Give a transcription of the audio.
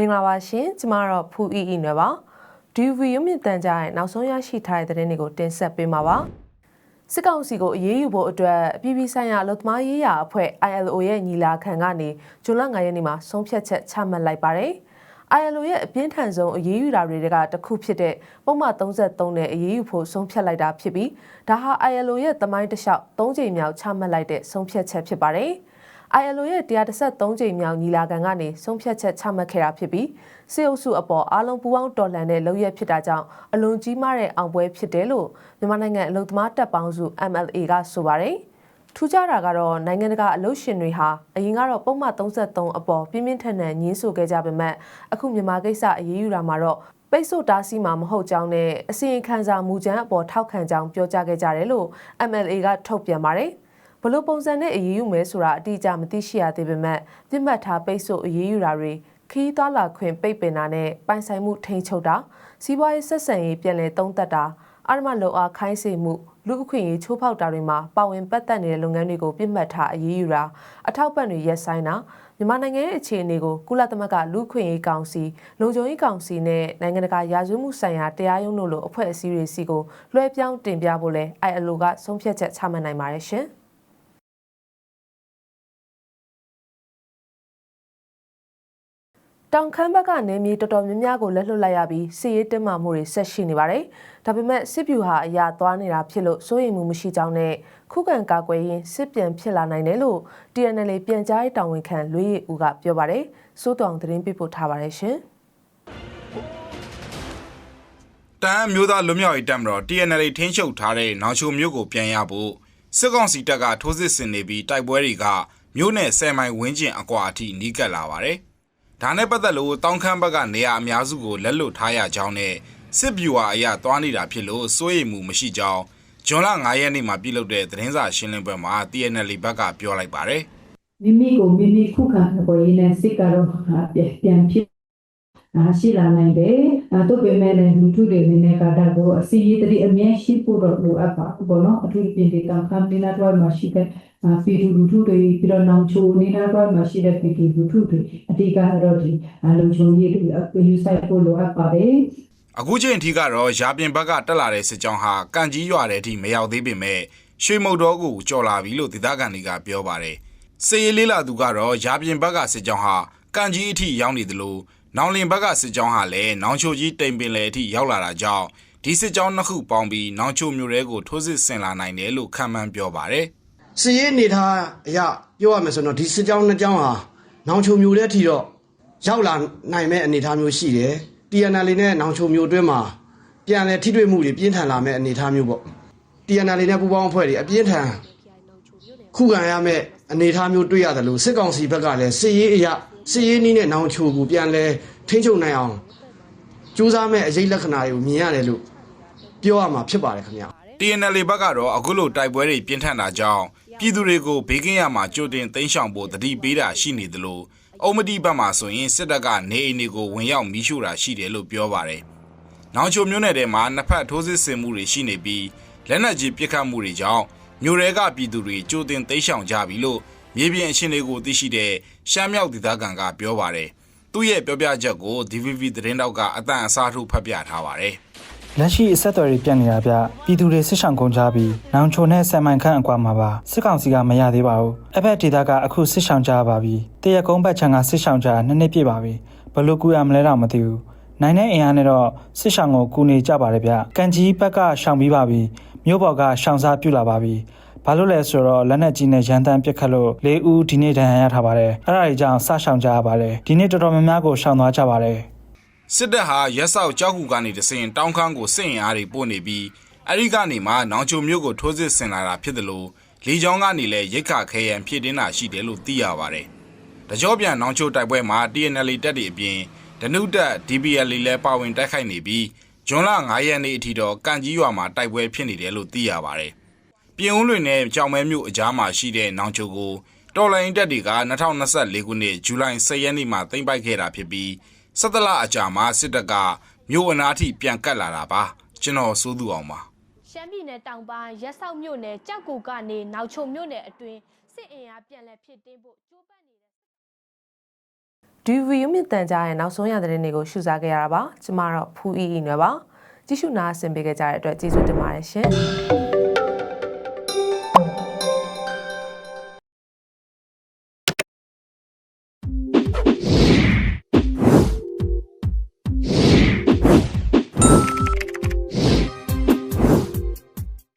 မင်္ဂလာပါရှင်ကျမတော့ဖူအီအီနွယ်ပါ DV ရုပ်မြင့်တန်ကြားရဲ့နောက်ဆုံးရရှိထားတဲ့သတင်းတွေကိုတင်ဆက်ပေးမှာပါစစ်ကောင်စီကိုအရေးယူဖို့အတွက်အပြည်ပြည်ဆိုင်ရာလုံသမားရေးရာအဖွဲ့ ILO ရဲ့ညီလာခံကနေဇွန်လ9ရက်နေ့မှာဆုံးဖြတ်ချက်ချမှတ်လိုက်ပါတယ်။ ILO ရဲ့အပြင်းထန်ဆုံးအရေးယူတာတွေကတစ်ခုဖြစ်တဲ့ပုံမှန်33နဲ့အရေးယူဖို့ဆုံးဖြတ်လိုက်တာဖြစ်ပြီးဒါဟာ ILO ရဲ့သမိုင်းတစ်လျှောက်၃ချိန်မြောက်ချမှတ်လိုက်တဲ့ဆုံးဖြတ်ချက်ဖြစ်ပါတယ်။ ILO ရဲ့133ကြိမ်မြောက်ညီလာခံကနေဆုံးဖြတ်ချက်ချမှတ်ခဲ့တာဖြစ်ပြီးစေအုပ်စုအပေါ်အားလုံးပူးပေါင်းတော်လှန်တဲ့လုပ်ရက်ဖြစ်တာကြောင့်အလွန်ကြီးမားတဲ့အောင်ပွဲဖြစ်တယ်လို့မြန်မာနိုင်ငံအလုံသမားတပ်ပေါင်းစု MLA ကဆိုပါတယ်။ထူးခြားတာကတော့နိုင်ငံတကာအလုပ်ရှင်တွေဟာအရင်ကတော့ပုံမှန်33အပေါ်ပြင်းပြင်းထန်ထန်ညှင်းဆိုခဲ့ကြပေမဲ့အခုမြန်မာကိစ္စအရေးယူတာမှာတော့ပိတ်ဆို့တားဆီးမှာမဟုတ်ကြောင်းနဲ့အစီရင်ခံစာမူကြမ်းအပေါ်ထောက်ခံကြောင်းပြောကြားခဲ့ကြတယ်လို့ MLA ကထုတ်ပြန်ပါတယ်။ ဘလို့ပုံစံနဲ့အရေးယူမယ်ဆိုတာအတိအကျမသိရှိရသေးပေမဲ့ပြစ်မှတ်ထားပိတ်ဆို့အရေးယူတာတွေခီးသွားလာခွင့်ပိတ်ပင်တာနဲ့ပိုင်ဆိုင်မှုထိန်းချုပ်တာစီးပွားရေးဆက်ဆံရေးပြည်လည်တုံးသက်တာအာရမလောအားခိုင်းစေမှုလူအခွင့်အရေးချိုးဖောက်တာတွေမှာပါဝင်ပတ်သက်နေတဲ့လုပ်ငန်းတွေကိုပြစ်မှတ်ထားအရေးယူတာအထောက်ပံ့တွေရက်ဆိုင်တာမြန်မာနိုင်ငံရဲ့အခြေအနေကိုကုလသမဂ္ဂလူ့ခွင့်ရေးကောင်စီလုံခြုံရေးကောင်စီနဲ့နိုင်ငံတကာရာဇဝတ်မှုဆိုင်ရာတရားရုံးတို့လိုအဖွဲ့အစည်းတွေစီကိုလွှဲပြောင်းတင်ပြဖို့လဲ ILO ကဆုံးဖြတ်ချက်ချမှတ်နိုင်ပါတယ်ရှင်။ တောင်ခမ်းဘက်ကနေမြေတော်တော်များများကိုလက်လွတ်လိုက်ရပြီးစစ်ရေးတင်းမာမှုတွေဆက်ရှိနေပါတယ်။ဒါပေမဲ့စစ်ဗျူဟာအရာသွားနေတာဖြစ်လို့စိုးရိမ်မှုမရှိကြောင်းနဲ့ခုခံကာကွယ်ရင်စစ်ပြန်ဖြစ်လာနိုင်တယ်လို့ TNL ပြန်ကြားရေးတာဝန်ခံလွေးရည်ဦးကပြောပါတယ်။စိုးတောင်သတင်းပေးပို့ထားပါတယ်ရှင်။တန်မျိုးသားလွတ်မြောက်ရေးတပ်မတော် TNL ထင်းချုပ်ထားတဲ့နောင်ချိုမြို့ကိုပြန်ရဖို့စစ်ကောင်စီတပ်ကထိုးစစ်ဆင်နေပြီးတိုက်ပွဲတွေကမြို့နယ်10မိုင်ဝန်းကျင်အကွာအထိနီးကပ်လာပါတယ်။ ဒါနဲ့ပတ်သက်လို့တောင်ခမ်းဘက်ကနေရာအများစုကိုလက်လွတ်ထားရကြောင်းနဲ့စစ်ဗျူဟာအရသွားနေတာဖြစ်လို့စိုးရိမ်မှုမရှိကြောင်းဂျွန်လ9ရက်နေ့မှာပြုလုပ်တဲ့သတင်းစာရှင်းလင်းပွဲမှာ TNL ဘက်ကပြောလိုက်ပါတယ်မိမိကိုမိမိခုခံပေါ်ရင်းနဲ့စိတ်ကတော့ပြန်ဖြစ်အာရှိလာနိုင်တယ်အဲ တို့ပေမဲ့လည်းလူထုတွေအနေနဲ့ကဒါကိုအစီအရေးတည်းအမြဲရှိဖို့တော့လိုအပ်ပါဘောနော်အထူးပြင်ဒီတောင်ခမ်းနေလာတော့မှရှိတဲ့ပီတူလူထုတွေပြီးတော့နောင်ချိုနေလာတော့မှရှိတဲ့ပီတူလူထုတွေအတိကတော့ဒီလုံခြုံရေးတွေအကူယူဆိုင်ဖို့လိုအပ်ပါတယ်အခုချိန်ထိကတော့ရာပြင်ဘက်ကတက်လာတဲ့စစ်ကြောင်းဟာကန့်ကြီးရွာတဲ့အထိမရောက်သေးပေမဲ့ရွှေမုတ်တော်ကိုကြော်လာပြီလို့ဒေသခံတွေကပြောပါတယ်။စေးလေးလာသူကတော့ရာပြင်ဘက်ကစစ်ကြောင်းဟာကန့်ကြီးအထိရောက်နေသလို နောင်လင်ဘက်ကစစ်ကြောင်းဟာလည်းနောင်ချိုကြီးတိမ်ပင်လေအထိရောက်လာတာကြောင့်ဒီစစ်ကြောင်းနှစ်ခုပေါင်းပြီးနောင်ချိုမြို့ရဲကိုထိုးစစ်ဆင်လာနိုင်တယ်လို့ခန့်မှန်းပြောပါတယ်။စစ်ရေးအနေထားအရပြောရမယ်ဆိုတော့ဒီစစ်ကြောင်းနှစ်ကြောင်းဟာနောင်ချိုမြို့ရဲထိတော့ရောက်လာနိုင်မဲ့အနေအထားမျိုးရှိတယ်။ TNL နဲ့နောင်ချိုမြို့အတွင်းမှာပြန်လည်ထိတွေ့မှုတွေပြင်းထန်လာမဲ့အနေအထားမျိုးပေါ့။ TNL နဲ့ပူးပေါင်းအဖွဲ့တွေအပြင်းထန်ခုခံရမဲ့အနေအထားမျိုးတွေ့ရတယ်လို့စစ်ကောင်စီဘက်ကလည်းစစ်ရေးအရာ စစ်ရေးနည်းနဲ့နောင်ချိုကိုပြန်လဲထိန်းချုပ်နိုင်အောင်ကြိုးစားမဲ့အရေးလက္ခဏာတွေကိုမြင်ရတယ်လို့ပြောရမှာဖြစ်ပါတယ်ခင်ဗျာ TNL ဘက်ကတော့အခုလိုတိုက်ပွဲတွေပြင်းထန်တာကြောင့်ပြည်သူတွေကိုဘေးကင်းရမှာကြိုတင်သိမ်းဆောင်ဖို့တတိပေးတာရှိနေသလိုအုံမတိဘက်မှာဆိုရင်စစ်တပ်ကနေအိမ်တွေကိုဝင်ရောက်မီးရှို့တာရှိတယ်လို့ပြောပါတယ်။နောင်ချိုမြို့နယ်ထဲမှာနှစ်ဖက်ထိုးစစ်ဆင်မှုတွေရှိနေပြီးလက်နက်ကြီးပစ်ခတ်မှုတွေကြောင့်မြို့ရဲကပြည်သူတွေကြိုတင်သိမ်းဆောင်ကြပြီလို့ မြေပြင်အခြေအနေကိုသိရှိတဲ့ရှမ်းမြောက်ဒေသခံကပြောပါတယ်။သူ့ရဲ့ပြောပြချက်ကို DVB သတင်းတောက်ကအတန်အစားထိုးဖတ်ပြထားပါတယ်။လက်ရှိအဆက်အသွယ်တွေပြတ်နေတာဗျပြည်သူတွေစစ်ဆောင်ကုန်ကြပြီးနောင်ချိုနဲ့ဆန်မိုင်ခန့်အကွာမှာပါစစ်ကောင်စီကမရသေးပါဘူးအဖက်ဒေသကအခုစစ်ဆောင်ကြပါပြီတရကုန်းဘက်ခြံကစစ်ဆောင်ကြနှစ်နှစ်ပြည့်ပါပြီဘလို့ကူရမလဲတော့မသိဘူးနိုင်တဲ့အင်အားနဲ့တော့စစ်ဆောင်ကိုကူနေကြပါတယ်ဗျကန်ကြီးဘက်ကရှောင်ပြီးပါပြီမြို့ပေါ်ကရှောင်စားပြူလာပါပြီ ဘာလို့လဲဆိုတော့လက်နက်ကြီးနဲ့ရန်တမ်းပစ်ခတ်လို့၄ဦးဒီနေ့ဒဏ်ရာရထားပါတယ်အဲ့ဒါကြီးကြောင့်စရှောင်ကြရပါတယ်ဒီနေ့တော်တော်များများကိုရှောင်သွားကြပါတယ်စစ်တပ်ဟာရက်ဆောက်ကြောက်ကူကနေတစင်တောင်းခန်းကိုစစ်ရင်အားတွေပို့နေပြီးအဲဒီကနေမှနောင်ချိုမျိုးကိုထိုးစစ်ဆင်လာတာဖြစ်တယ်လို့လေကြောင်းကနေလည်းရိတ်ခခဲရန်ဖြစ်တင်းတာရှိတယ်လို့သိရပါတယ်။တကြောပြန်နောင်ချိုတိုက်ပွဲမှာ TNL တပ်တွေအပြင်ဒနုတက် DBL လည်းပါဝင်တိုက်ခိုက်နေပြီးဂျွန်လ9ရက်နေ့အထိတော့ကန့်ကြီးရွာမှာတိုက်ပွဲဖြစ်နေတယ်လို့သိရပါတယ် ပြင်ဦးလွင်နဲ့ကြောင်မဲမြို့အကြားမှာရှိတဲ့နောင်ချိုကိုတော်လိုင်းတက်တွေက2024ခုနှစ်ဇူလိုင်10ရက်နေ့မှာသိမ်းပိုက်ခဲ့တာဖြစ်ပြီး17လအကြာမှာစစ်တပ်ကမြို့အနားထိပြန်ကတ်လာတာပါကျွန်တော်စိုးသူအောင်ပါရှမ်းပြည်နယ်တောင်ပိုင်းရက်ဆောက်မြို့နယ်ကြောက်ကူကနေနောက်ချုံမြို့နယ်အတွင်းစစ်အင်အားပြန်လည်ဖြစ်တင်းဖို့ကြိုးပမ်း DV ရုပ်မြင့်တန်ကြားရဲ့နောက်ဆုံးရသတင်းတွေကိုရှုစားခဲ့ရတာပါကျမတော့ဖူးအီအီနွယ်ပါကြည့်ရှုနာဆင်ပေးကြတဲ့အတွက်ကျေးဇူးတင်ပါတယ်ရှင်